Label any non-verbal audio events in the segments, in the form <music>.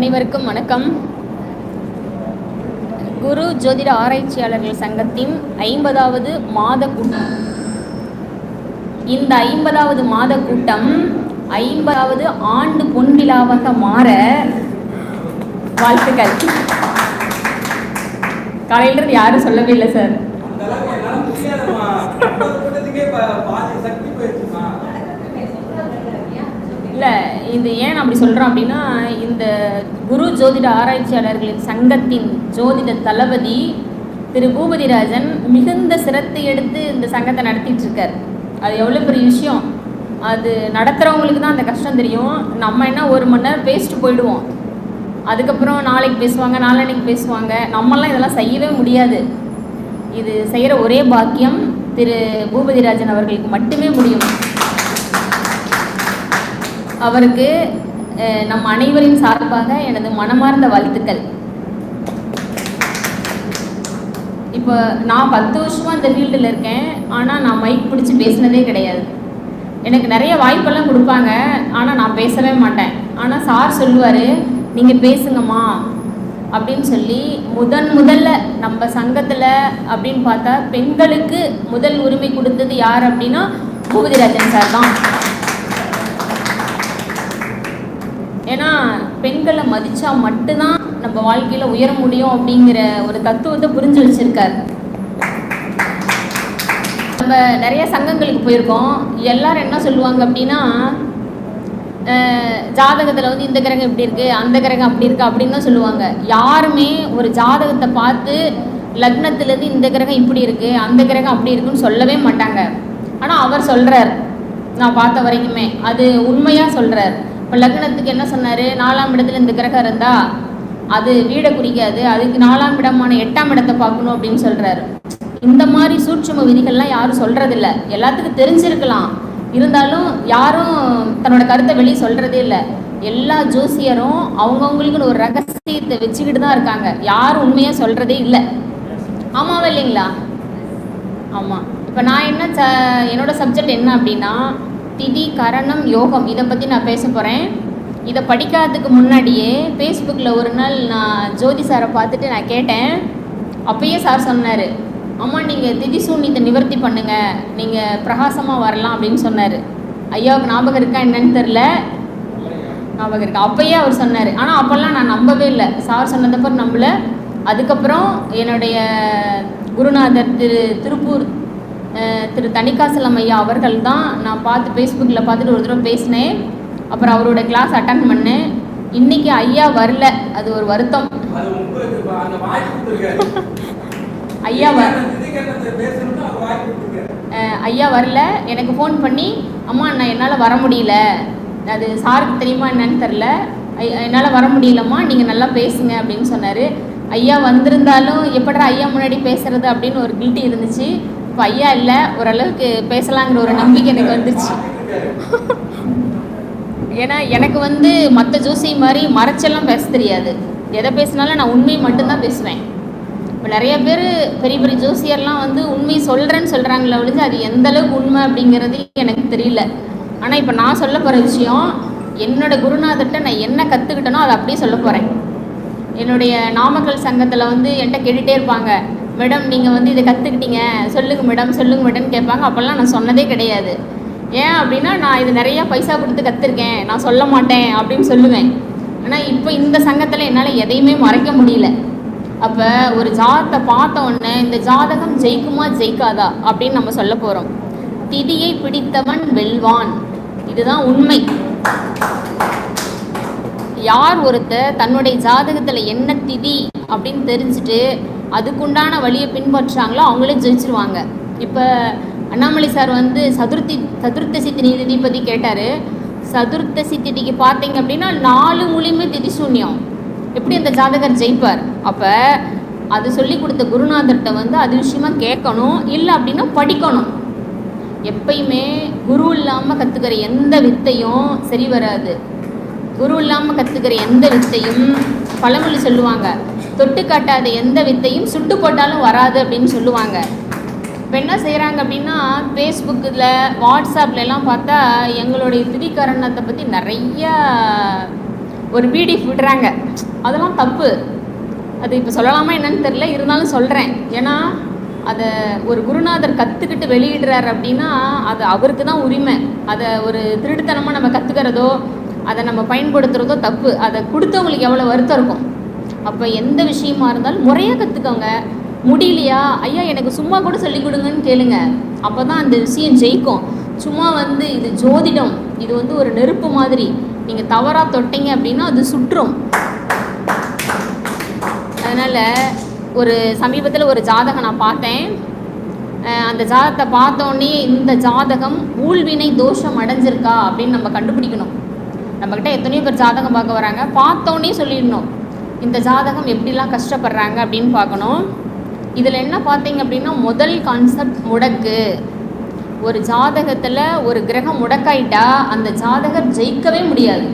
அனைவருக்கும் வணக்கம். குரு ஜோதிட ஆராய்ச்சியாளர்கள் சங்கத்தின் ஐம்பதாவது மாத கூட்டம். இந்த ஐம்பதாவது மாத கூட்டம் ஐம்பதாவது ஆண்டு பொன்விழாவாக மாற வாழ்த்துக்கள். காலையிலிருந்து யாரும் சொல்லவே இல்லை சார். இல்லை. இது ஏன் அப்படி சொல்கிறோம் அப்படின்னா இந்த குரு ஜோதிட ஆராய்ச்சியாளர்களின் சங்கத்தின் ஜோதிட தளபதி திரு பூபதிராஜன் மிகுந்த சிரத்தை எடுத்து இந்த சங்கத்தை நடத்திட்டு இருக்கார். அது எவ்வளோ பெரிய விஷயம்? அது நடத்துகிறவங்களுக்கு தான் அந்த கஷ்டம் தெரியும். நம்ம என்ன ஒரு மணி நேரம் பேசிட்டு போயிடுவோம். அதுக்கப்புறம் நாளைக்கு பேசுவாங்க நாளன்னைக்கு பேசுவாங்க. நம்மலாம் இதெல்லாம் செய்யவே முடியாது. இது செய்கிற ஒரே பாக்கியம் திரு பூபதிராஜன் அவர்களுக்கு மட்டுமே முடியும். அவருக்கு நம் அனைவரின் சார்பாக எனது மனமார்ந்த வாழ்த்துக்கள். இப்போ நான் பத்து வருஷமாக இந்த ஃபீல்டில் இருக்கேன். ஆனால் நான் மைக் பிடிச்சி பேசினதே கிடையாது. எனக்கு நிறைய வாய்ப்பெல்லாம் கொடுப்பாங்க. ஆனால் நான் பேசவே மாட்டேன். ஆனால் சார் சொல்லுவார் நீங்கள் பேசுங்கம்மா. அப்படின்னு சொல்லி முதன் முதல்ல நம்ம சங்கத்தில் அப்படின்னு பார்த்தா பெண்களுக்கு முதல் உரிமை கொடுத்தது யார் அப்படின்னா பூபதிராஜன் சார் தான். பெண்களை மதித்தா மட்டும்தான் நம்ம வாழ்க்கையில் உயர முடியும் அப்படிங்கிற ஒரு தத்துவத்தை புரிஞ்சு வச்சிருக்காரு நம்ம நிறைய சங்கங்களுக்கு போயிருக்கோம். எல்லாரும் என்ன சொல்லுவாங்க அப்படின்னா ஜாதகத்தில் வந்து இந்த கிரகம் இப்படி இருக்குது அந்த கிரகம் அப்படி இருக்குது அப்படின்னு தான் சொல்லுவாங்க. யாருமே ஒரு ஜாதகத்தை பார்த்து லக்னத்துலேருந்து இந்த கிரகம் இப்படி இருக்கு அந்த கிரகம் அப்படி இருக்குன்னு சொல்லவே மாட்டாங்க. ஆனால் அவர் சொல்கிறார் நான் பார்த்த வரைக்குமே அது உண்மையாக சொல்கிறார் இப்போ லக்னத்துக்கு என்ன சொன்னார்? நாலாம் இடத்துல இந்த கிரகம் இருந்தா அது வீடை குறிக்காது. அதுக்கு நாலாம் இடமான எட்டாம் இடத்தை பார்க்கணும் அப்படின்னு சொல்கிறாரு இந்த மாதிரி சூட்சும விதிகள்லாம் யாரும் சொல்கிறதில்ல எல்லாத்துக்கும் தெரிஞ்சிருக்கலாம். இருந்தாலும் யாரும் தன்னோட கருத்தை வெளியே சொல்கிறதே இல்லை. எல்லா ஜோசியரும் அவங்கவுங்களுக்குன்னு ஒரு ரகசியத்தை வச்சுக்கிட்டு தான் இருக்காங்க. யாரும் உண்மையாக சொல்கிறதே இல்லை. ஆமாவா இல்லைங்களா? ஆமாம் இப்போ நான் என்ன ச என்னோட சப்ஜெக்ட் என்ன அப்படின்னா திதி கரணம் யோகம் இதை பற்றி நான் பேச போகிறேன் இதை படிக்காததுக்கு முன்னாடியே ஃபேஸ்புக்கில் ஒரு நாள் நான் ஜோதி சாரை பார்த்துட்டு நான் கேட்டேன். அப்பயே சார் சொன்னார் அம்மா நீங்கள் திதி சூன்யத்தை நிவர்த்தி பண்ணுங்கள் நீங்கள் பிரகாசமாக வரலாம் அப்படின்னு சொன்னார். ஐயாவுக்கு ஞாபகம் இருக்கா என்னன்னு தெரில ஞாபகம் இருக்கா? அப்பயே அவர் சொன்னார். ஆனால் அப்போல்லாம் நான் நம்பவே இல்லை. சார் சொன்னதப்பறம் நம்பலை. அதுக்கப்புறம் என்னுடைய குருநாதர் திரு திருப்பூர் திரு தணிகாசலம் ஐயா அவர்கள் தான் நான் பார்த்து ஃபேஸ்புக்கில் பார்த்துட்டு ஒரு தடவை பேசினேன். அப்புறம் அவரோட கிளாஸ் அட்டன் பண்ணேன். இன்னைக்கு ஐயா வரல. அது ஒரு வருத்தம். <laughs> ஐயா வ திதிகரணத்தை பேசணும்னு அவர் வாய்ப்பு கொடுத்திருக்காரு. அஹ் ஐயா வரல. எனக்கு ஃபோன் பண்ணி அம்மா நான் என்னால் வர முடியல. அது சாருக்கு தெரியுமா என்னன்னு தெரில என்னால் வர முடியலம்மா. நீங்கள் நல்லா பேசுங்க. அப்படின்னு சொன்னார். ஐயா வந்திருந்தாலும் எப்படா ஐயா முன்னாடி பேசுறது? அப்படின்னு ஒரு கில்ட்டி இருந்துச்சு. இப்போ இல்லை ஓரளவுக்கு பேசலாங்கிற ஒரு நம்பிக்கை எனக்கு வந்துருச்சு. ஏன்னா எனக்கு வந்து மற்ற ஜோசி மாதிரி மறைச்செல்லாம் பேச தெரியாது. எதை பேசினாலும் நான் உண்மையை மட்டும்தான் பேசுவேன். இப்போ நிறைய பேர் பெரிய பெரிய ஜோசியர்லாம் வந்து உண்மை சொல்கிறேன்னு சொல்கிறாங்களே ஒழிஞ்சு அது எந்த அளவுக்கு உண்மை அப்படிங்கிறது எனக்கு தெரியல. ஆனால் இப்போ நான் சொல்ல போகிற விஷயம் என்னோடய குருநாதர்கிட்ட நான் என்ன கற்றுக்கிட்டேனோ அதை அப்படியே சொல்ல போகிறேன் என்னுடைய நாமக்கல் சங்கத்தில் வந்து என்கிட்ட கேட்டுகிட்டே இருப்பாங்க. மேடம் நீங்கள் வந்து இதை கற்றுக்கிட்டீங்க சொல்லுங்கள் மேடம் சொல்லுங்கள் மேடம்னு கேட்பாங்க. அப்போல்லாம் நான் சொன்னதே கிடையாது. ஏன் அப்படின்னா நான் இது நிறையா பைசா கொடுத்து கற்றுருக்கேன் நான் சொல்ல மாட்டேன் அப்படின்னு சொல்லுவேன். ஆனால் இப்போ இந்த சங்கத்தில் என்னால் எதையுமே மறைக்க முடியல. அப்போ ஒரு ஜாதத்தை பார்த்த உடனே இந்த ஜாதகம் ஜெயிக்குமா ஜெயிக்காதா அப்படின்னு நம்ம சொல்ல போகிறோம் திதியை பிடித்தவன் வெல்வான். இதுதான் உண்மை. யார் ஒருத்தர் தன்னுடைய ஜாதகத்தில் என்ன திதி அப்படின்னு தெரிஞ்சுட்டு அதுக்குண்டான வழியை பின்பற்றுறாங்களோ அவங்களே ஜெயிச்சிருவாங்க. இப்போ அண்ணாமலை சார் வந்து சதுர்த்தி சதுர்த்தசி திதி பற்றி கேட்டார். சதுர்த்தசி திதிக்கு பார்த்தீங்க அப்படின்னா நாலு மொழியுமே திதி சூன்யம். எப்படி அந்த ஜாதகர் ஜெயிப்பார்? அப்போ அது சொல்லி கொடுத்த குருநாதர்கிட்ட வந்து அது விஷயமா கேட்கணும் இல்லை அப்படின்னா படிக்கணும். எப்பயுமே குரு இல்லாமல் கற்றுக்கிற எந்த வித்தையும் சரி வராது. குரு இல்லாமல் கற்றுக்கிற எந்த வித்தையும் பழமொழி சொல்லுவாங்க. தொட்டு காட்டாத எந்த வித்தையும் சுட்டு போட்டாலும் வராது அப்படின்னு சொல்லுவாங்க. இப்போ என்ன செய்கிறாங்க அப்படின்னா ஃபேஸ்புக்கில் வாட்ஸ்அப்லலாம் பார்த்தா எங்களுடைய திதிகரணத்தை பற்றி நிறையா ஒரு பிடிஎஃப் விடுறாங்க. அதெல்லாம் தப்பு. அது இப்போ சொல்லலாமா என்னன்னு தெரில இருந்தாலும் சொல்கிறேன் ஏன்னா அதை ஒரு குருநாதர் கற்றுக்கிட்டு வெளியிடுறாரு அப்படின்னா அது அவருக்கு தான் உரிமை. அதை ஒரு திருட்டுத்தனமாக நம்ம கற்றுக்கிறதோ அதை நம்ம பயன்படுத்துகிறதோ தப்பு. அதை கொடுத்தவங்களுக்கு எவ்வளோ வருத்தம் இருக்கும். அப்போ எந்த விஷயமா இருந்தாலும் முறையாக கற்றுக்கோங்க முடியலையா? ஐயா எனக்கு சும்மா கூட சொல்லிக் கொடுங்கன்னு கேளுங்க. அப்போ தான் அந்த விஷயம் ஜெயிக்கும். சும்மா வந்து இது ஜோதிடம் இது வந்து ஒரு நெருப்பு மாதிரி. நீங்கள் தவறாக தொட்டீங்க அப்படின்னா அது சுற்றும். அதனால் ஒரு சமீபத்தில் ஒரு ஜாதகம் நான் பார்த்தேன். அந்த ஜாதகத்தை பார்த்தோன்னே இந்த ஜாதகம் ஊழ்வினை தோஷம் அடைஞ்சிருக்கா அப்படின்னு நம்ம கண்டுபிடிக்கணும். நம்மக்கிட்ட எத்தனையோ பேர் ஜாதகம் பார்க்க வராங்க. பார்த்தோன்னே சொல்லிடணும். இந்த ஜாதகம் எப்படிலாம் கஷ்டப்படுறாங்க அப்படின்னு பார்க்கணும். இதில் என்ன பார்த்தீங்க அப்படின்னா முதல் கான்செப்ட் முடக்கு. ஒரு ஜாதகத்தில் ஒரு கிரகம் முடக்காயிட்டா அந்த ஜாதகர் ஜெயிக்கவே முடியாது.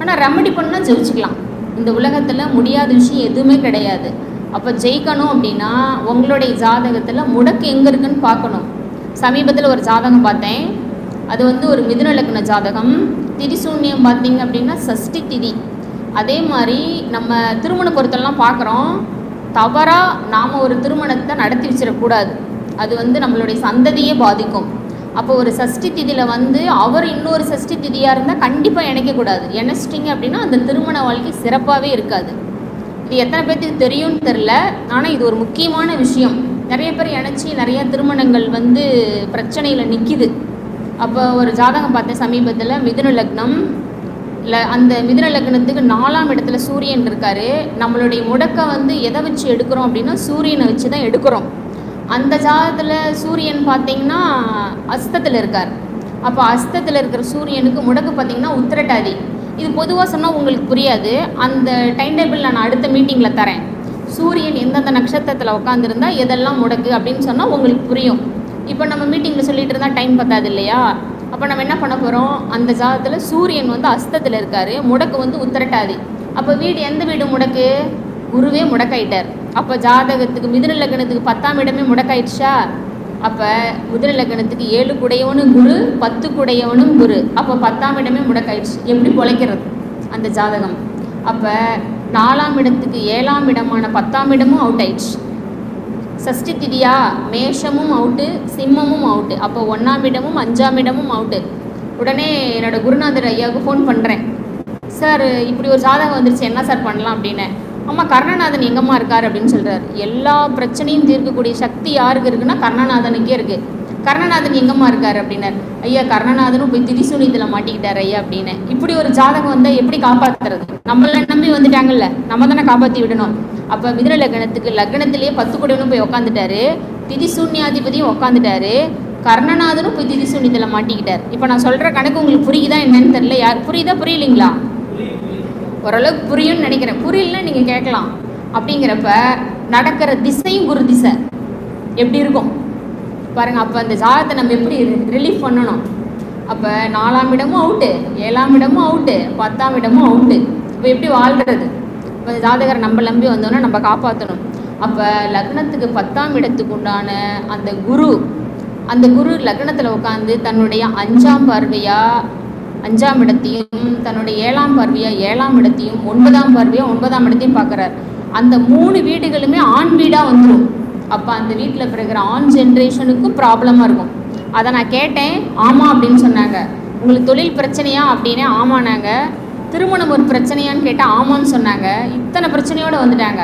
ஆனால் ரெமடி பண்ணால் ஜெயிச்சுக்கலாம். இந்த உலகத்தில் முடியாத விஷயம் எதுவுமே கிடையாது. அப்போ ஜெயிக்கணும் அப்படின்னா உங்களுடைய ஜாதகத்தில் முடக்கு எங்கே இருக்குன்னு பார்க்கணும். சமீபத்தில் ஒரு ஜாதகம் பார்த்தேன். அது வந்து ஒரு மிதுன லக்ன ஜாதகம். திரிசூன்யம் பார்த்தீங்க அப்படின்னா சஷ்டி திதி. அதே மாதிரி நம்ம திருமண பொருத்தெல்லாம் பார்க்குறோம். தவறாக நாம் ஒரு திருமணத்தை நடத்தி வச்சிடக்கூடாது. அது வந்து நம்மளுடைய சந்ததியே பாதிக்கும். அப்போ ஒரு சஷ்டி திதியில் வந்து அவர் இன்னொரு சஷ்டி திதியாக இருந்தால் கண்டிப்பாக இணைக்கக்கூடாது. இணைச்சிட்டிங்க அப்படின்னா அந்த திருமண வாழ்க்கை சிறப்பாகவே இருக்காது. இது எத்தனை பேர்த்துக்கு தெரியும்னு தெரில ஆனால் இது ஒரு முக்கியமான விஷயம். நிறைய பேர் இணைச்சி நிறைய திருமணங்கள் வந்து பிரச்சனையில் நிற்கிது அப்போ ஒரு ஜாதகம் பார்த்தேன் சமீபத்தில் மிதுன லக்னம் ல அந்த மிதுன லக்னத்துக்கு நாலாம் இடத்துல சூரியன் இருக்காரு. நம்மளுடைய முடக்கை வந்து எதை வச்சு எடுக்கிறோம் அப்படின்னா சூரியனை வச்சு தான் எடுக்கிறோம். அந்த ஜாதகத்தில் சூரியன் பார்த்தீங்கன்னா அஸ்தத்தில் இருக்கார். அப்போ அஸ்தத்தில் இருக்கிற சூரியனுக்கு முடக்கு பார்த்தீங்கன்னா உத்திரட்டாதி. இது பொதுவாக சொன்னால் உங்களுக்கு புரியாது. அந்த டைம் டேபிள் நான் அடுத்த மீட்டிங்கில் தரேன். சூரியன் எந்தெந்த நட்சத்திரத்தில் உட்காந்துருந்தா எதெல்லாம் முடக்கு அப்படின்னு சொன்னால் உங்களுக்கு புரியும். இப்போ நம்ம மீட்டிங்கில் சொல்லிட்டு இருந்தால் டைம் பத்தாது இல்லையா? அப்போ நம்ம என்ன பண்ண போகிறோம் அந்த ஜாதகத்தில் சூரியன் வந்து அஸ்தத்தில் இருக்கார் முடக்கு வந்து உத்திரட்டாதி. அப்போ வீடு எந்த வீடு முடக்கு? குருவே முடக்காயிட்டார். அப்போ ஜாதகத்துக்கு மிதுன லக்னத்துக்கு பத்தாம் இடமே முடக்காயிடுச்சா? அப்போ மிதுன லக்னத்துக்கு ஏழு குடையவனும் குரு பத்து குடையவனும் குரு. அப்போ பத்தாம் இடமே முடக்காயிடுச்சு. எப்படி பொழைக்கிறது? அந்த ஜாதகம். அப்போ நாலாம் இடத்துக்கு ஏழாம் இடமான பத்தாம் இடமும் அவுட் ஆயிடுச்சு. சஷ்டி திதியா மேஷமும் அவுட்டு சிம்மமும் அவுட்டு அப்போ ஒன்றாம் இடமும் அஞ்சாம் இடமும் அவுட்டு உடனே என்னோட குருநாதர் ஐயாவுக்கு ஃபோன் பண்ணுறேன் சார் இப்படி ஒரு ஜாதகம் வந்துருச்சு. என்ன சார் பண்ணலாம்? அப்படின்னு. அம்மா கர்ணநாதன் எங்கம்மா இருக்கார்? அப்படின்னு சொல்கிறார் எல்லா பிரச்சனையும் தீர்க்கக்கூடிய சக்தி யாருக்கு இருக்குன்னா கர்ணநாதனுக்கே இருக்குது கர்ணநாதன் எங்கம்மா இருக்கார்? அப்படின்னார். ஐயா கர்ணநாதனும் போய் திரிசூனியத்தில் மாட்டிக்கிட்டார் ஐயா அப்படின்னு. இப்படி ஒரு ஜாதகம் வந்தால் எப்படி காப்பாற்றுறது நம்மள நம்பி வந்துட்டாங்கல்ல நம்ம தானே காப்பாற்றி விடணும். அப்போ மிதுன லக்னத்துக்கு லக்னத்திலேயே பத்து குடையனும் போய் உக்காந்துட்டாரு. திதிசூன்யாதிபதியும் உக்காந்துட்டாரு. கர்ணநாதனும் போய் திதிசூன்யத்தில் மாட்டிக்கிட்டார். இப்போ நான் சொல்கிற கணக்கு உங்களுக்கு புரியுதா என்னன்னு தெரியல. யார் புரியுதா புரியலைங்களா? ஓரளவுக்கு புரியும்னு நினைக்கிறேன். புரியலன்னா நீங்கள் கேட்கலாம். அப்படிங்கிறப்ப நடக்கிற திசையும் குரு திசை. எப்படி இருக்கும்? பாருங்க அப்போ அந்த ஜாதத்தை நம்ம எப்படி ரிலீஃப் பண்ணணும்? அப்போ நாலாம் இடமும் அவுட்டு ஏழாம் இடமும் அவுட்டு பத்தாம் இடமும் அவுட்டு இப்போ எப்படி வாழ்கிறது இப்போ ஜாதகரை நம்ம நம்பி வந்தோன்னா நம்ம காப்பாற்றணும் அப்போ லக்னத்துக்கு பத்தாம் இடத்துக்கு உண்டான அந்த குரு அந்த குரு லக்னத்தில் உட்காந்து தன்னுடைய அஞ்சாம் பார்வையாக அஞ்சாம் இடத்தையும் தன்னுடைய ஏழாம் பார்வையா ஏழாம் இடத்தையும் ஒன்பதாம் பார்வையாக ஒன்பதாம் இடத்தையும் பார்க்குறார் அந்த மூணு வீடுகளுமே ஆண் வீடாக வந்துடும் அப்போ அந்த வீட்டில் பிறகுற ஆண் ஜென்ரேஷனுக்கும் ப்ராப்ளமாக இருக்கும். அதை நான் கேட்டேன் ஆமாம் அப்படின்னு சொன்னாங்க. உங்களுக்கு தொழில் பிரச்சனையா அப்படின்னே ஆமானாங்க திருமணம் ஒரு பிரச்சனையான்னு கேட்டால் ஆமான்னு சொன்னாங்க. இத்தனை பிரச்சனையோடு வந்துட்டாங்க.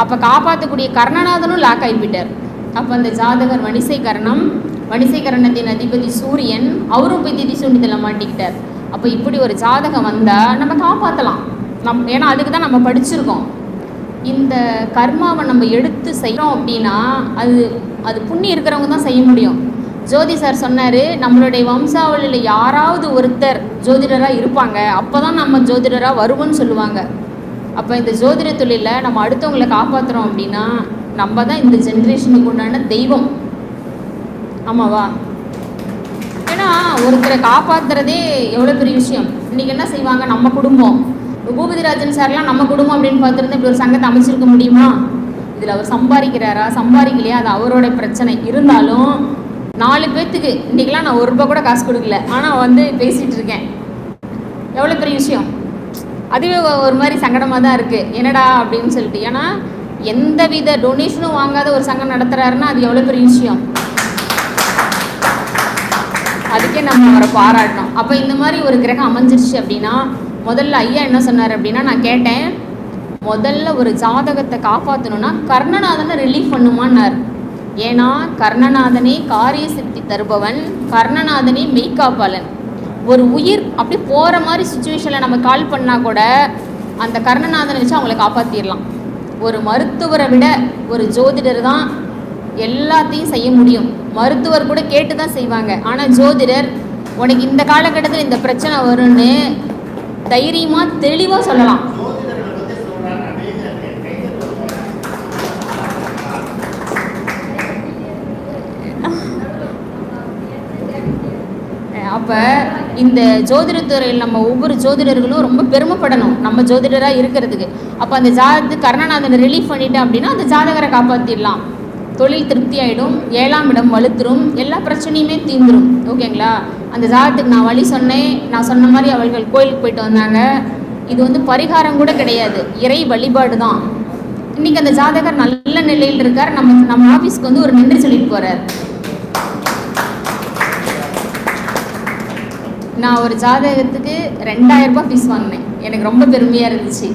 அப்போ காப்பாற்றக்கூடிய கர்ணநாதனும் லாக் ஆகி போயிட்டார். அப்போ அந்த ஜாதகர் வணிசை கரணம் வணிசை கரணத்தின் அதிபதி சூரியன் அவரும் போய் திதி சூண்டித்தில் மாட்டிக்கிட்டார். அப்போ இப்படி ஒரு ஜாதகம் வந்தால் நம்ம காப்பாற்றலாம் நம் ஏன்னா அதுக்கு தான் நம்ம படிச்சிருக்கோம். இந்த கர்மாவை நம்ம எடுத்து செய்கிறோம் அப்படின்னா அது அது புண்ணியம் இருக்கிறவங்க தான் செய்ய முடியும். ஜோதி சார் சொன்னார் நம்மளுடைய வம்சாவளியில் யாராவது ஒருத்தர் ஜோதிடராக இருப்பாங்க அப்போ தான் நம்ம ஜோதிடராக வருவோம்னு சொல்லுவாங்க. அப்போ இந்த ஜோதிட தொழிலில் நம்ம அடுத்தவங்களை காப்பாற்றுறோம் அப்படின்னா நம்ம தான் இந்த ஜென்ரேஷனுக்கு உண்டான தெய்வம். ஆமாவா? ஏன்னா ஒருத்தரை காப்பாற்றுறதே எவ்வளோ பெரிய விஷயம். இன்றைக்கி என்ன செய்வாங்க? நம்ம குடும்பம். பூபதிராஜன் சார்லாம் நம்ம குடும்பம் அப்படின்னு பார்த்துருந்தா இப்படி ஒரு சங்கத்தை அமைச்சிருக்க முடியுமா? இதில் அவர் சம்பாதிக்கிறாரா? சம்பாதிக்கலையா? அது அவரோட பிரச்சனை. இருந்தாலும் நாலு பேர்த்துக்கு இன்றைக்கெலாம் நான் ஒரு ரூபா கூட காசு கொடுக்கல. ஆனால் வந்து பேசிகிட்டு இருக்கேன். எவ்வளோ பெரிய விஷயம்? அதுவே ஒரு மாதிரி சங்கடமாக தான் இருக்குது என்னடா அப்படின்னு சொல்லிட்டு. ஏன்னா எந்த வித டொனேஷனும் வாங்காத ஒரு சங்கம் நடத்துகிறாருன்னா அது எவ்வளோ பெரிய விஷயம்? அதுக்கே நம்ம அவரை பாராட்டணும். அப்போ இந்த மாதிரி ஒரு கிரகம் அமைஞ்சிருச்சு அப்படின்னா முதல்ல ஐயா என்ன சொன்னார் அப்படின்னா நான் கேட்டேன் முதல்ல ஒரு ஜாதகத்தை காப்பாற்றணும்னா கர்ணநாதனை ரிலீஃப் பண்ணுமான்னார். ஏன்னா கர்ணநாதனே காரிய சித்தி தருபவன் கர்ணநாதனே மெய்காப்பாளன் ஒரு உயிர் அப்படி போகிற மாதிரி சுச்சுவேஷனில் நம்ம கால் பண்ணால் கூட அந்த கர்ணநாதனை வச்சு அவங்கள காப்பாற்றிடலாம் ஒரு மருத்துவரை விட ஒரு ஜோதிடர் தான் எல்லாத்தையும் செய்ய முடியும். மருத்துவர் கூட கேட்டு தான் செய்வாங்க. ஆனால் ஜோதிடர் உனக்கு இந்த காலகட்டத்தில் இந்த பிரச்சனை வரும்னு தைரியமாக தெளிவாக சொல்லலாம் ஜோதிடர்கள் பத்தி சொல்றாங்க அமைதியா இருக்கேன் கைது அப்போ இந்த ஜோதிடத்துறையில் நம்ம ஒவ்வொரு ஜோதிடர்களும் ரொம்ப பெருமைப்படணும். நம்ம ஜோதிடராக இருக்கிறதுக்கு. அப்போ அந்த ஜாதகத்து கர்ணநாதனை ரிலீஃப் பண்ணிட்டேன் அப்படின்னா அந்த ஜாதகரை காப்பாற்றிடலாம் தொழில் திருப்தி ஆகிடும் ஏழாம் இடம் வலுத்துரும். எல்லா பிரச்சனையுமே தீந்துரும் ஓகேங்களா? அந்த ஜாதத்துக்கு நான் வழி சொன்னேன். நான் சொன்ன மாதிரி அவர்கள் கோயிலுக்கு போயிட்டு வந்தாங்க. இது வந்து பரிகாரம் கூட கிடையாது. இறை வழிபாடு தான் இன்னைக்கு அந்த ஜாதகர் நல்ல நிலையில் இருக்கார். நம்ம நம்ம ஆஃபீஸ்க்கு வந்து ஒரு நன்றி சொல்லிட்டு போகிறார் நான் ஒரு ஜாதகத்துக்கு ரெண்டாயிரம் ரூபாய் ஃபீஸ் வாங்கினேன். எனக்கு ரொம்ப பெருமையாக இருந்துச்சு.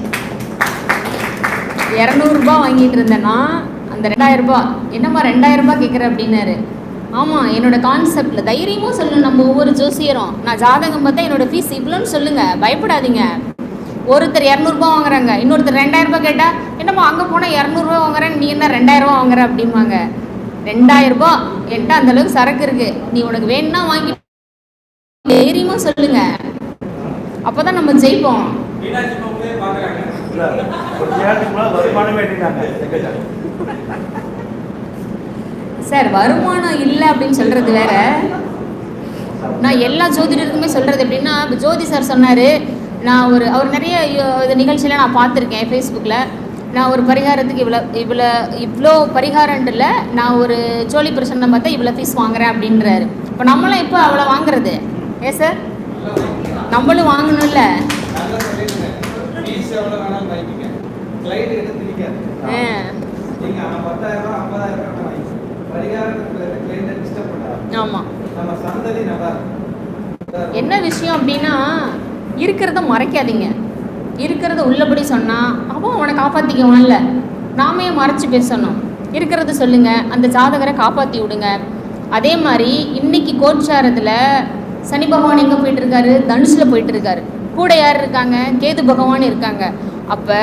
இரநூறுபா வாங்கிட்டு இருந்தேன்னா அந்த ரெண்டாயிரம் ரூபாய் என்னம்மா ரெண்டாயிரம் ரூபாய் கேட்குற அப்படின்னாரு. ஆமாம் என்னோட கான்செப்டில் தைரியமும் சொல்லணும் நம்ம ஒவ்வொரு ஜோசியரும். நான் ஜாதகம் பார்த்தா என்னோட ஃபீஸ் இவ்வளோன்னு சொல்லுங்கள் பயப்படாதீங்க. ஒருத்தர் இரநூறுபா வாங்குறாங்க இன்னொருத்தர் ரெண்டாயிரம் ரூபாய் கேட்டால் என்னம்மா அங்கே போனால் இரநூறுபா வாங்குறேன் நீ என்ன ரெண்டாயிரம் ரூபா வாங்குற அப்படிம்பாங்க. ரெண்டாயிரம் ரூபாய் என்கிட்ட அந்தளவுக்கு சரக்கு இருக்கு. நீ உனக்கு வேணும்னா வாங்கி தைரியமாக சொல்லுங்க. அப்பதான் நம்ம ஜெயிப்போம். சார் வருமானம் இல்லை அப்படின்னு சொல்றது வேற. நான் எல்லா ஜோதிடருக்குமே சொல்றது எப்படின்னா ஜோதி சார் சொன்னாரு நான் ஒரு அவர் நிறைய இது நிகழ்ச்சியில நான் பார்த்துருக்கேன் ஃபேஸ்புக்கில் நான் ஒரு பரிகாரத்துக்கு இவ்வளோ இவ்வளோ இவ்வளோ பரிகாரன்றில் இல்லை நான் ஒரு ஜோலி பிரச்சனை பார்த்தா இவ்வளோ ஃபீஸ் வாங்குறேன் அப்படின்றாரு. இப்போ நம்மளும் இப்போ அவ்வளோ வாங்குறது? ஏ சார் நம்மளும் வாங்கணும்ல. ஆமாம் என்ன விஷயம் அப்படின்னா இருக்கிறத மறைக்காதீங்க. இருக்கிறத உள்ளபடி சொன்னால் அவன் அவனை காப்பாற்றிக்குவான்ல நாமே மறைச்சு பேசணும். இருக்கிறத சொல்லுங்க அந்த ஜாதகரை காப்பாற்றி விடுங்க. அதே மாதிரி இன்னைக்கு கோட்சாரத்தில் சனி பகவான் எங்கே போயிட்டு இருக்காரு தனுஷில் போயிட்டு இருக்காரு கூட யார் இருக்காங்க? கேது பகவான் இருக்காங்க. அப்போ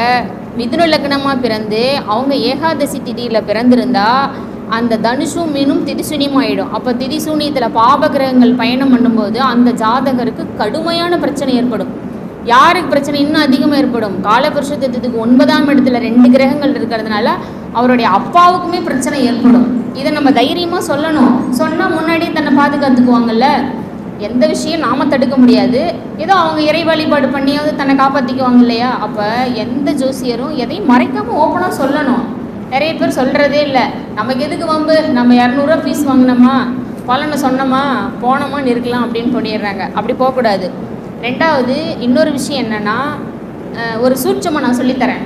மிதுன லக்னமாக பிறந்து அவங்க ஏகாதசி திதியில் பிறந்திருந்தா அந்த தனுஷும் மீனும் திதிசூனியம் ஆயிடும். அப்போ திதிசூனியத்தில் பாபகிரகங்கள் பயணம் பண்ணும்போது அந்த ஜாதகருக்கு கடுமையான பிரச்சனை ஏற்படும். யாருக்கு பிரச்சனை? இன்னும் அதிகமாக ஏற்படும். காலபுருஷத்துக்கு ஒன்பதாம் இடத்துல ரெண்டு கிரகங்கள் இருக்கிறதுனால அவருடைய அப்பாவுக்குமே பிரச்சனை ஏற்படும். இதை நம்ம தைரியமாக சொல்லணும். சொன்னால் முன்னாடியே தன்னை பாதுகாத்துக்குவாங்கல்ல? எந்த விஷயம் நாம தடுக்க முடியாது. ஏதோ அவங்க இறை வழிபாடு பண்ணியாவது தன்னை காப்பாற்றிக்குவாங்க இல்லையா? அப்போ எந்த ஜோசியரும் எதையும் மறைக்காம ஓப்பனாக சொல்லணும். நிறைய பேர் சொல்கிறதே இல்லை. நமக்கு எதுக்கு வம்பு? நம்ம இரநூறுவா ஃபீஸ் வாங்கினோமா? பலனை சொன்னோமா? போனோமான்னு இருக்கலாம் அப்படின்னு பண்ணிடுறாங்க. அப்படி போகக்கூடாது. ரெண்டாவது இன்னொரு விஷயம் என்னென்னா ஒரு சூட்சமாக நான் சொல்லித்தரேன்.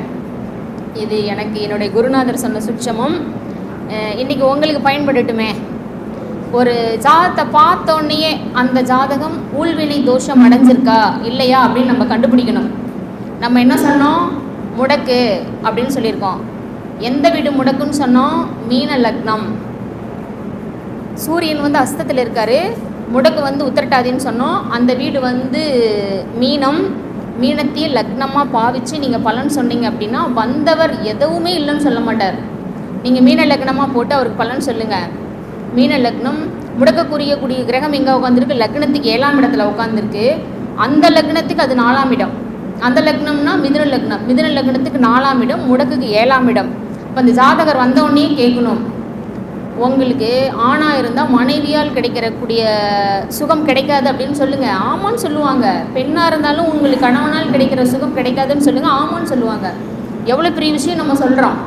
இது எனக்கு என்னுடைய குருநாதர் சொன்ன சுட்சமும். இன்றைக்கி உங்களுக்கு பயன்படட்டுமே. ஒரு ஜாதத்தை பார்த்தோன்னே அந்த ஜாதகம் உள்வினை தோஷம் அடைஞ்சிருக்கா இல்லையா அப்படின்னு நம்ம கண்டுபிடிக்கணும். நம்ம என்ன சொன்னோம்? முடக்கு அப்படின்னு சொல்லியிருக்கோம். எந்த வீடு முடக்குன்னு சொன்னோம்? மீன லக்னம். சூரியன் வந்து அஸ்தத்தில் இருக்காரு. முடக்கு வந்து உத்திரட்டாதின்னு சொன்னோம். அந்த வீடு வந்து மீனம். மீனத்தையே லக்னமாக பாவிச்சு நீங்கள் பலன் சொன்னீங்க அப்படின்னா வந்தவர் எதுவுமே இல்லைன்னு சொல்ல மாட்டார். நீங்கள் மீன லக்னமாக போட்டு அவருக்கு பலன் சொல்லுங்கள் மீன லக்னம் முடக்கக்குரியக்கூடிய கிரகம் எங்கே உட்காந்துருக்கு லக்னத்துக்கு ஏழாம் இடத்துல உட்காந்துருக்கு அந்த லக்னத்துக்கு அது நாலாம் இடம். அந்த லக்னம்னா மிதுன லக்னம். மிதுன லக்னத்துக்கு நாலாம் இடம் முடக்குக்கு ஏழாம் இடம். இப்போ அந்த ஜாதகர் வந்தோடனே கேட்கணும். உங்களுக்கு ஆணாக இருந்தால் மனைவியால் கிடைக்கிறக்கூடிய சுகம் கிடைக்காது அப்படின்னு சொல்லுங்கள் ஆமான்னு சொல்லுவாங்க. பெண்ணாக இருந்தாலும் உங்களுக்கு கணவனால் கிடைக்கிற சுகம் கிடைக்காதுன்னு சொல்லுங்கள் ஆமான்னு சொல்லுவாங்க. எவ்வளோ பெரிய விஷயம் நம்ம சொல்கிறோம்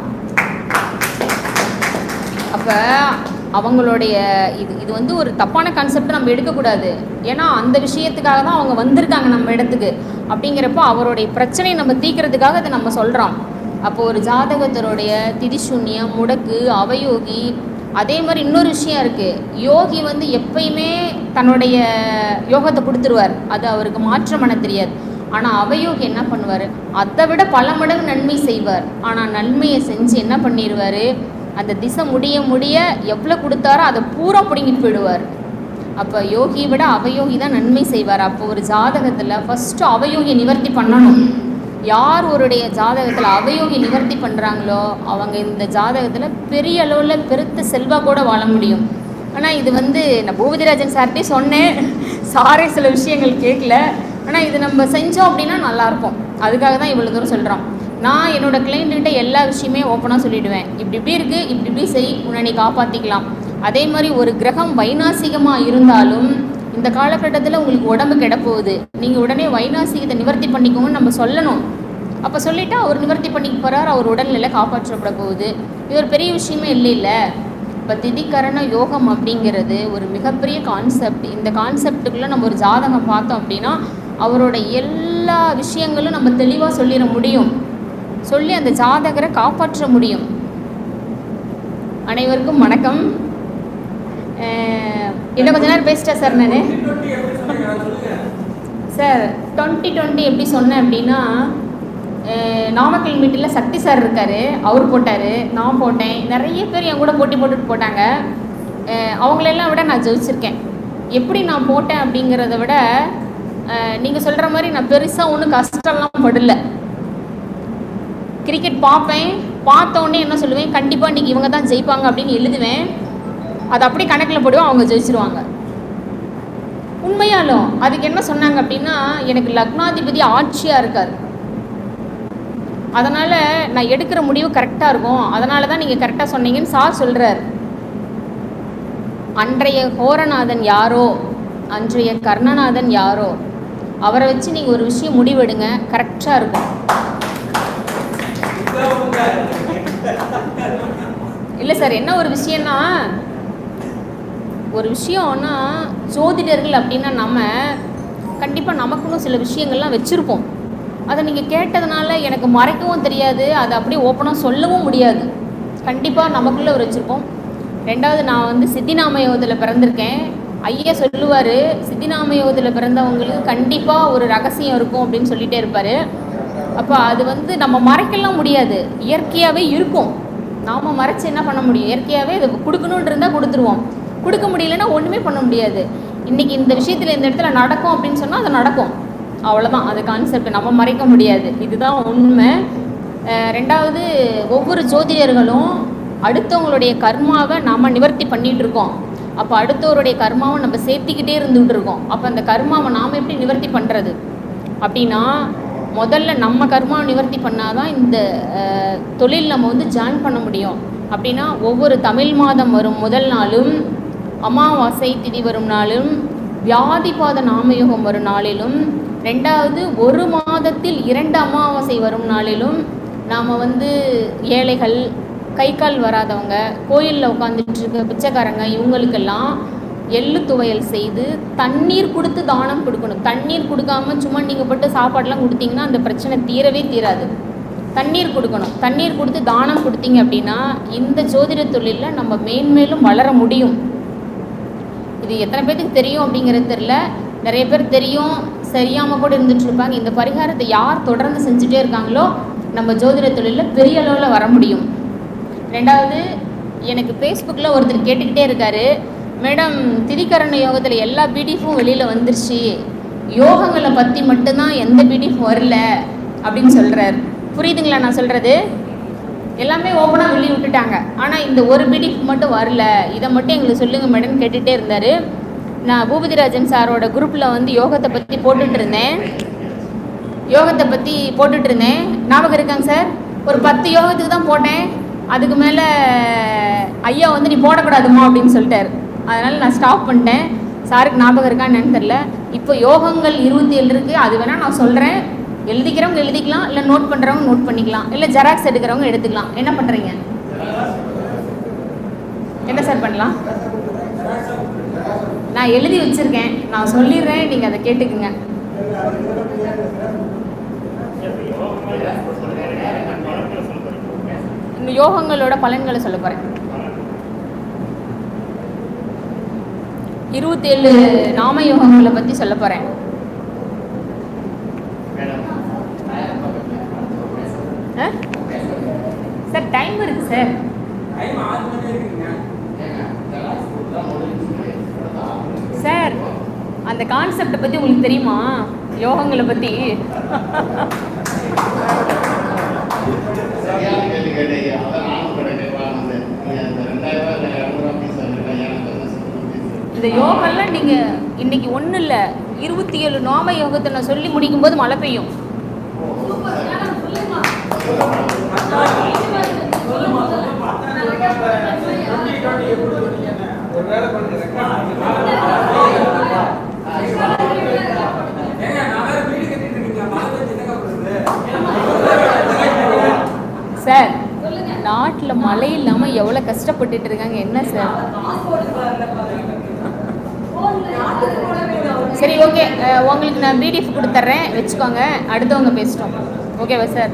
அப்போ அவங்களுடைய இது இது வந்து ஒரு தப்பான கான்செப்ட் நம்ம எடுக்கக்கூடாது. ஏன்னா அந்த விஷயத்துக்காக தான் அவங்க வந்திருக்காங்க நம்ம இடத்துக்கு. அப்படிங்கிறப்போ அவருடைய பிரச்சனையை நம்ம தீக்கிறதுக்காக அதை நம்ம சொல்கிறோம் அப்போ ஒரு ஜாதகத்தருடைய திதிசூன்யம் முடக்கு அவயோகி அதே மாதிரி இன்னொரு விஷயம் இருக்குது யோகி வந்து எப்பயுமே தன்னுடைய யோகத்தை கொடுத்துருவார். அது அவருக்கு மாற்றம் பண்ண தெரியாது. ஆனால் அவயோகி என்ன பண்ணுவார்? அதை விட பல மடங்கு நன்மை செய்வார். ஆனால் நன்மையை செஞ்சு என்ன பண்ணிடுவார் அந்த திசை முடிய முடிய எவ்வளோ கொடுத்தாரோ அதை பூரா பிடுங்கிட்டு போயிடுவார். அப்போ யோகியை விட அவயோகி தான் நன்மை செய்வார். அப்போ ஒரு ஜாதகத்தில் ஃபஸ்ட்டு அவயோகியை நிவர்த்தி பண்ணணும். யார் ஒருடைய ஜாதகத்தில் அவயோகி நிவர்த்தி பண்ணுறாங்களோ அவங்க இந்த ஜாதகத்தில் பெரிய அளவில் பெருத்த செல்வா கூட வாழ முடியும். ஆனால் இது வந்து நான் பூபதிராஜன் சார்கிட்டே சொன்னேன். சாரே சில விஷயங்கள் கேட்கல ஆனால் இது நம்ம செஞ்சோம் அப்படின்னா நல்லாயிருக்கும் அதுக்காக தான் இவ்வளோ தூரம் சொல்கிறோம் நான் என்னோடய கிளைண்ட்டுக்கிட்ட எல்லா விஷயமே ஓப்பனாக சொல்லிவிடுவேன் இப்படி இப்படி இருக்குது இப்படி இப்படி செய் உன்னை நீ காப்பாற்றிக்கலாம் அதே மாதிரி ஒரு கிரகம் வைநாசிகமாக இருந்தாலும் இந்த காலகட்டத்தில் உங்களுக்கு உடம்பு கிடப்போகுது. நீங்கள் உடனே வைநாசிகத்தை நிவர்த்தி பண்ணிக்கோங்கன்னு நம்ம சொல்லணும். அப்போ சொல்லிவிட்டு அவர் நிவர்த்தி பண்ணிக்க போகிறார் அவர் உடல்நிலை காப்பாற்றப்பட போகுது. இது ஒரு பெரிய விஷயமே இல்லை இல்லை இப்போ திதிகரண யோகம் அப்படிங்கிறது ஒரு மிகப்பெரிய கான்செப்ட் இந்த கான்செப்டுக்குள்ளே நம்ம ஒரு ஜாதகம் பார்த்தோம் அப்படின்னா அவரோட எல்லா விஷயங்களும் நம்ம தெளிவாக சொல்லிட முடியும். சொல்லி அந்த ஜாதகரை காப்பாற்ற முடியும். அனைவருக்கும் வணக்கம். இன்னும் கொஞ்ச நேரம் பேசிட்டேன் சார் நான்? சார் டுவெண்ட்டி டுவெண்ட்டி எப்படி சொன்னேன் அப்படின்னா நாமக்கல் மீட்டில் சக்தி சார் இருக்கார். அவர் போட்டார். நான் போட்டேன். நிறைய பேர் என் கூட போட்டி போட்டுட்டு போட்டாங்க. அவங்களெல்லாம் விட நான் ஜெயிச்சிருக்கேன். எப்படி நான் போட்டேன் அப்படிங்கிறத விட நீங்கள் சொல்கிற மாதிரி நான் பெருசாக ஒன்றும் கஷ்டம்லாம் படல. கிரிக்கெட் பார்ப்பேன். பார்த்த உடனே என்ன சொல்லுவேன்? கண்டிப்பாக இன்றைக்கி இவங்க தான் ஜெயிப்பாங்க அப்படின்னு எழுதுவேன். அதை அப்படியே கணக்கில் போடுவோம் அவங்க ஜெயிச்சிருவாங்க. உண்மையாலும் அதுக்கு என்ன சொன்னாங்க அப்படின்னா எனக்கு லக்னாதிபதி ஆட்சியாக இருக்கார். அதனால் நான் எடுக்கிற முடிவு கரெக்டாக இருக்கும். அதனால தான் நீங்கள் கரெக்டாக சொன்னீங்கன்னு சார் சொல்கிறார் அன்றைய ஹோரநாதன் யாரோ அன்றைய கர்ணநாதன் யாரோ அவரை வச்சு நீங்கள் ஒரு விஷயம் முடிவெடுங்க கரெக்டாக இருக்கும். இல்லை சார் என்ன ஒரு விஷயம்னா ஒரு விஷயம்னா ஜோதிடர்கள் அப்படின்னா நம்ம கண்டிப்பாக நமக்குன்னு சில விஷயங்கள்லாம் வச்சுருப்போம். அதை நீங்கள் கேட்டதுனால எனக்கு மறைக்கவும் தெரியாது அதை அப்படியே ஓப்பனாக சொல்லவும் முடியாது. கண்டிப்பாக நமக்குள்ளே ஒரு வச்சுருப்போம். ரெண்டாவது நான் வந்து சித்திநாமயோகத்தில் பிறந்திருக்கேன். ஐயா சொல்லுவார் சித்திநாமயோகத்தில் பிறந்தவங்களுக்கு கண்டிப்பாக ஒரு ரகசியம் இருக்கும் அப்படின்னு சொல்லிகிட்டே இருப்பார். அப்போ அது வந்து நம்ம மறைக்கலாம் முடியாது. இயற்கையாகவே இருக்கும். நாம் மறைச்சு என்ன பண்ண முடியும்? இயற்கையாகவே இது கொடுக்கணுன்னு இருந்தால் கொடுத்துருவோம். கொடுக்க முடியலன்னா ஒன்றுமே பண்ண முடியாது. இன்றைக்கி இந்த விஷயத்தில் இந்த இடத்துல நடக்கும் அப்படின்னு சொன்னால் அது நடக்கும். அவ்வளோதான் அது கான்செப்ட் நம்ம மறைக்க முடியாது. இதுதான் உண்மை. ரெண்டாவது ஒவ்வொரு ஜோதிடர்களும் அடுத்தவங்களுடைய கர்மாவை நாம் நிவர்த்தி பண்ணிகிட்டு இருக்கோம். அப்போ அடுத்தவருடைய கர்மாவை நம்ம சேர்த்திக்கிட்டே இருந்துகிட்டு இருக்கோம். அப்போ அந்த கர்மாவை நாம் எப்படி நிவர்த்தி பண்ணுறது அப்படின்னா முதல்ல நம்ம கர்மாவை நிவர்த்தி பண்ணாதான் இந்த தொழில் நம்ம வந்து ஜாயின் பண்ண முடியும். அப்படின்னா ஒவ்வொரு தமிழ் மாதம் வரும் முதல் நாளும் அமாவாசை திதி வரும் நாளும் வியாதிபாத நாமயோகம் வரும் நாளிலும் ரெண்டாவது ஒரு மாதத்தில் இரண்டு அமாவாசை வரும் நாளிலும் நாம் வந்து ஏழைகள் கை கால் வராதவங்க கோயிலில் உட்காந்துட்டு இருக்க பிச்சைக்காரங்க இவங்களுக்கெல்லாம் எள்ளு துவையல் செய்து தண்ணீர் கொடுத்து தானம் கொடுக்கணும். தண்ணீர் கொடுக்காம சும்மா நீங்கள் போட்டு சாப்பாடெலாம் கொடுத்தீங்கன்னா அந்த பிரச்சனை தீரவே தீராது. தண்ணீர் கொடுக்கணும். தண்ணீர் கொடுத்து தானம் கொடுத்தீங்க அப்படின்னா இந்த ஜோதிட தொழிலில் நம்ம மேன்மேலும் வளர முடியும். இது எத்தனை பேத்துக்கு தெரியும் அப்படிங்கிறது தெரில நிறைய பேர் தெரியும். சரியாமல் கூட இருந்துட்டு இருப்பாங்க. இந்த பரிகாரத்தை யார் தொடர்ந்து செஞ்சுட்டே இருக்காங்களோ நம்ம ஜோதிட தொழிலில் பெரிய அளவில் வர முடியும். ரெண்டாவது எனக்கு ஃபேஸ்புக்கில் ஒருத்தர் கேட்டுக்கிட்டே இருக்காரு. மேடம் திரிகரண யோகத்தில் எல்லா பிடிஎஃப்பும் வெளியில் வந்துருச்சு. யோகங்களை பற்றி மட்டும்தான் எந்த பிடிஎஃப் வரல அப்படின்னு சொல்கிறார் புரியுதுங்களா நான் சொல்கிறது எல்லாமே ஓப்பனாக வெளியே விட்டுட்டாங்க. ஆனால் இந்த ஒரு பிடிஎஃப் மட்டும் வரல. இதை மட்டும் எங்களுக்கு சொல்லுங்கள் மேடம் கேட்டுகிட்டே இருந்தார். நான் பூபதிராஜன் சாரோட குரூப்பில் வந்து யோகத்தை பற்றி போட்டுட்டு இருந்தேன். யோகத்தை பற்றி போட்டுட்டு இருந்தேன். ஞாபகம் இருக்காங்க சார்? ஒரு பத்து யோகத்துக்கு தான் போட்டேன். அதுக்கு மேலே ஐயா வந்து நீ போடக்கூடாதுமா? அப்படின்னு சொல்லிட்டாரு. அதனால் நான் ஸ்டாப் பண்ணிட்டேன். சாருக்கு ஞாபகம் இருக்கா என்னன்னு தெரில இப்போ யோகங்கள் இருபத்தி ஏழு இருக்குது அது வேணால் நான் சொல்கிறேன் எழுதிக்கிறவங்க எழுதிக்கலாம். இல்லை நோட் பண்ணுறவங்க நோட் பண்ணிக்கலாம். இல்லை ஜெராக்ஸ் எடுக்கிறவங்க எடுத்துக்கலாம். என்ன பண்ணுறீங்க என்ன சார் பண்ணலாம்? நான் எழுதி வச்சிருக்கேன். நான் சொல்லிடுறேன். நீங்கள் அதை கேட்டுக்குங்க. இந்த யோகங்களோட பலன்களை சொல்ல போகிறேன் இருபத்தேழு நாம யோகங்களை பற்றி சொல்ல போகிறேன் சார் டைம் இருக்கு சார். சார் அந்த கான்செப்டை பற்றி உங்களுக்கு தெரியுமா? யோகங்களை பற்றி சரியான கேள்வி கேட்டீங்க. அதான் நானும் கிடைக்கிறேன் வந்தேன் நீங்க அந்த ரெண்டாயிரம் ரூபாய் இல்லை இரநூறுவா பீஸ் வந்துருக்கேன் எனக்கு வந்து சுத்தம் பீஸ் இந்த யோகம்லாம் நீங்கள் இன்னைக்கு ஒன்றும் இல்லை இருபத்தி ஏழு நாம யோகத்தை நான் சொல்லி முடிக்கும்போது மழை பெய்யும். சார் நாட்டில் மழை இல்லாமல் எவ்வளோ கஷ்டப்பட்டுட்டு இருக்காங்க? என்ன சார்? சரி ஓகே உங்களுக்கு நான் பிடிஎஃப் கொடுத்துட்றேன் வச்சுக்கோங்க. அடுத்தவங்க பேசிட்டோம். ஓகேவா சார்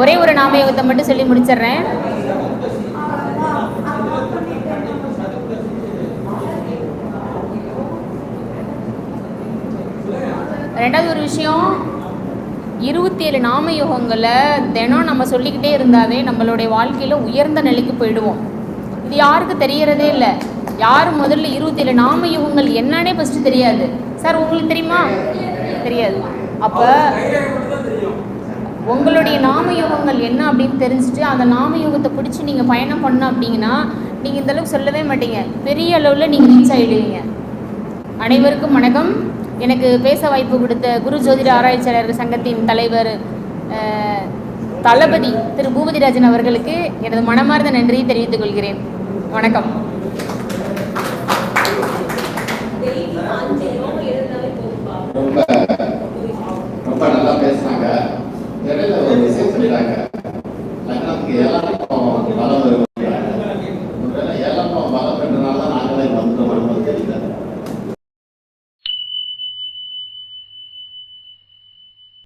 ஒரே ஒரு நாமயோகத்தை மட்டும் சொல்லி முடிச்சிடுறேன். ரெண்டாவது ஒரு விஷயம் இருபத்தி ஏழு நாம யோகங்களை தினம் நம்ம சொல்லிக்கிட்டே இருந்தாவே நம்மளுடைய வாழ்க்கையில் உயர்ந்த நிலைக்கு போயிடுவோம். இது யாருக்கு தெரியறதே இல்லை. யார் முதல்ல இருபத்தி ஏழு நாம யுகங்கள் என்னன்னே ஃபஸ்ட்டு தெரியாது. சார் உங்களுக்கு தெரியுமா? தெரியாது. அப்போ உங்களுடைய நாம யுகங்கள் என்ன அப்படின்னு தெரிஞ்சுட்டு அந்த நாம யுகத்தை பிடிச்சி நீங்கள் பயணம் பண்ணோம் அப்படிங்கன்னா நீங்கள் இந்தளவுக்கு சொல்லவே மாட்டீங்க. பெரிய அளவில் நீங்கள் ரீச் ஆகிடுவீங்க அனைவருக்கும் வணக்கம். எனக்கு பேச வாய்ப்பு கொடுத்த குரு ஜோதிட ஆராய்ச்சியாளர் சங்கத்தின் தலைவர் தளபதி திரு பூபதிராஜன் அவர்களுக்கு எனது மனமார்ந்த நன்றியை தெரிவித்துக் கொள்கிறேன். வணக்கம்.